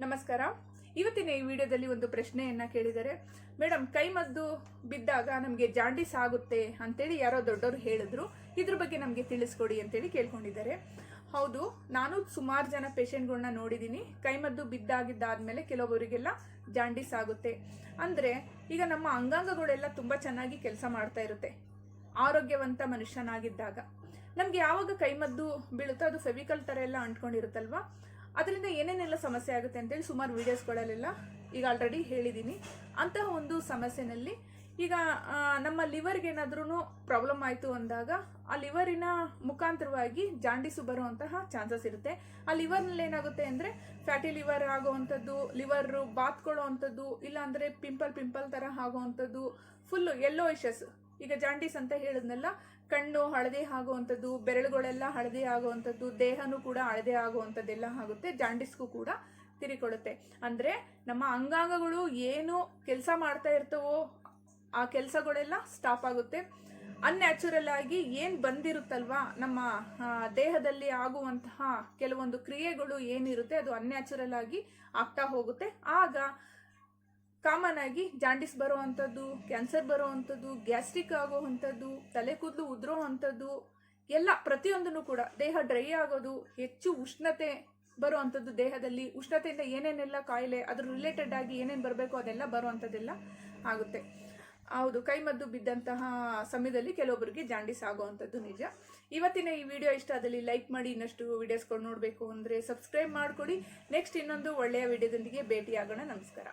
ನಮಸ್ಕಾರ. ಇವತ್ತಿನ ಈ ವಿಡಿಯೋದಲ್ಲಿ ಒಂದು ಪ್ರಶ್ನೆಯನ್ನ ಕೇಳಿದರೆ ಮೇಡಮ್ ಕೈಮದ್ದು ಬಿದ್ದಾಗ ನಮಗೆ ಜಾಂಡೀಸ್ ಆಗುತ್ತೆ ಅಂತೇಳಿ ಯಾರೋ ದೊಡ್ಡವರು ಹೇಳಿದ್ರು. ಇದ್ರ ಬಗ್ಗೆ ನಮಗೆ ತಿಳಿಸ್ಕೊಡಿ ಅಂತೇಳಿ ಕೇಳ್ಕೊಂಡಿದ್ದಾರೆ. ಹೌದು, ನಾನು ಸುಮಾರು ಜನ ಪೇಷೆಂಟ್ಗಳನ್ನ ನೋಡಿದ್ದೀನಿ ಕೈಮದ್ದು ಬಿದ್ದಾಗಿದ್ದಾದ್ಮೇಲೆ ಕೆಲವೊಬ್ಬರಿಗೆಲ್ಲ ಜಾಂಡೀಸ್ ಆಗುತ್ತೆ. ಅಂದ್ರೆ, ಈಗ ನಮ್ಮ ಅಂಗಾಂಗಗಳೆಲ್ಲ ತುಂಬಾ ಚೆನ್ನಾಗಿ ಕೆಲಸ ಮಾಡ್ತಾ ಇರುತ್ತೆ, ಆರೋಗ್ಯವಂತ ಮನುಷ್ಯನಾಗಿದ್ದಾಗ. ನಮ್ಗೆ ಯಾವಾಗ ಕೈಮದ್ದು ಬೀಳುತ್ತೋ ಅದು ಫೆವಿಕಲ್ ತರ ಎಲ್ಲ ಅಂಟ್ಕೊಂಡಿರುತ್ತಲ್ವಾ? ಅದರಿಂದ ಏನೇನೆಲ್ಲ ಸಮಸ್ಯೆ ಆಗುತ್ತೆ ಅಂತೇಳಿ ಸುಮಾರು ವೀಡಿಯೋಸ್ಗಳಲ್ಲೆಲ್ಲ ಈಗ ಆಲ್ರೆಡಿ ಹೇಳಿದ್ದೀನಿ. ಅಂತಹ ಒಂದು ಸಮಸ್ಯೆನಲ್ಲಿ ಈಗ ನಮ್ಮ ಲಿವರ್ಗೆ ಏನಾದ್ರೂ ಪ್ರಾಬ್ಲಮ್ ಆಯಿತು ಅಂದಾಗ ಆ ಲಿವರಿನ ಮುಖಾಂತರವಾಗಿ ಜಾಂಡಿಸು ಬರುವಂತಹ ಚಾನ್ಸಸ್ ಇರುತ್ತೆ. ಆ ಲಿವರ್ನಲ್ಲಿ ಏನಾಗುತ್ತೆ ಅಂದರೆ ಫ್ಯಾಟಿ ಲಿವರ್ ಆಗುವಂಥದ್ದು, ಲಿವರ್ ಬಾತ್ಕೊಳ್ಳೋ ಅಂಥದ್ದು ಇಲ್ಲಾಂದರೆ ಪಿಂಪಲ್ ಪಿಂಪಲ್ ಥರ ಆಗುವಂಥದ್ದು ಫುಲ್ಲು ಎಲ್ಲೋ ಇಶಸ್ ಈಗ ಜಾಂಡೀಸ್ ಅಂತ ಹೇಳಿದ್ನಲ್ಲ, ಕಣ್ಣು ಹಳದಿ ಆಗುವಂಥದ್ದು, ಬೆರಳುಗಳೆಲ್ಲ ಹಳದಿ ಆಗುವಂಥದ್ದು, ದೇಹನೂ ಕೂಡ ಹಳದಿ ಆಗುವಂಥದ್ದೆಲ್ಲ ಆಗುತ್ತೆ, ಜಾಂಡೀಸ್ಗೂ ಕೂಡ ತಿರಿಕೊಳ್ಳುತ್ತೆ. ಅಂದರೆ ನಮ್ಮ ಅಂಗಾಂಗಗಳು ಏನು ಕೆಲಸ ಮಾಡ್ತಾ ಇರ್ತವೋ ಆ ಕೆಲಸಗಳೆಲ್ಲ ಸ್ಟಾಪ್ ಆಗುತ್ತೆ. ಅನ್ಯಾಚುರಲ್ ಆಗಿ ಏನು ಬಂದಿರುತ್ತಲ್ವಾ, ನಮ್ಮ ದೇಹದಲ್ಲಿ ಆಗುವಂತಹ ಕೆಲವೊಂದು ಕ್ರಿಯೆಗಳು ಏನಿರುತ್ತೆ, ಅದು ಅನ್ಯಾಚುರಲ್ ಆಗಿ ಆಗ್ತಾ ಹೋಗುತ್ತೆ. ಆಗ ಕಾಮನ್ ಆಗಿ ಜಾಂಡಿಸ್ ಬರುವಂಥದ್ದು ಕ್ಯಾನ್ಸರ್ ಬರುವಂಥದ್ದು ಗ್ಯಾಸ್ಟ್ರಿಕ್ ಆಗುವಂಥದ್ದು, ತಲೆ ಕೂದಲು ಉದುರೋ ಅಂಥದ್ದು ಎಲ್ಲ ಪ್ರತಿಯೊಂದನ್ನು ಕೂಡ ದೇಹ ಡ್ರೈ ಆಗೋದು, ಹೆಚ್ಚು ಉಷ್ಣತೆ ಬರುವಂಥದ್ದು ದೇಹದಲ್ಲಿ, ಉಷ್ಣತೆಯಿಂದ ಏನೇನೆಲ್ಲ ಕಾಯಿಲೆ, ಅದ್ರ ರಿಲೇಟೆಡ್ ಆಗಿ ಏನೇನು ಬರಬೇಕು ಅದೆಲ್ಲ ಬರುವಂಥದ್ದೆಲ್ಲ ಆಗುತ್ತೆ. ಹೌದು ಕೈಮದ್ದು ಬಿದ್ದಂತಹ ಸಮಯದಲ್ಲಿ ಕೆಲವೊಬ್ಬರಿಗೆ ಜಾಂಡಿಸ್ ಆಗುವಂಥದ್ದು ನಿಜ. ಇವತ್ತಿನ ಈ ವಿಡಿಯೋ ಇಷ್ಟ ಆದಲ್ಲಿ ಲೈಕ್ ಮಾಡಿ, ಇನ್ನಷ್ಟು ವಿಡಿಯೋಸ್ಗಳು ನೋಡಬೇಕು ಅಂದರೆ ಸಬ್ಸ್ಕ್ರೈಬ್ ಮಾಡಿಕೊಡಿ. ನೆಕ್ಸ್ಟ್ ಇನ್ನೊಂದು ಒಳ್ಳೆಯ ವಿಡಿಯೋದೊಂದಿಗೆ ಭೇಟಿಯಾಗೋಣ. ನಮಸ್ಕಾರ.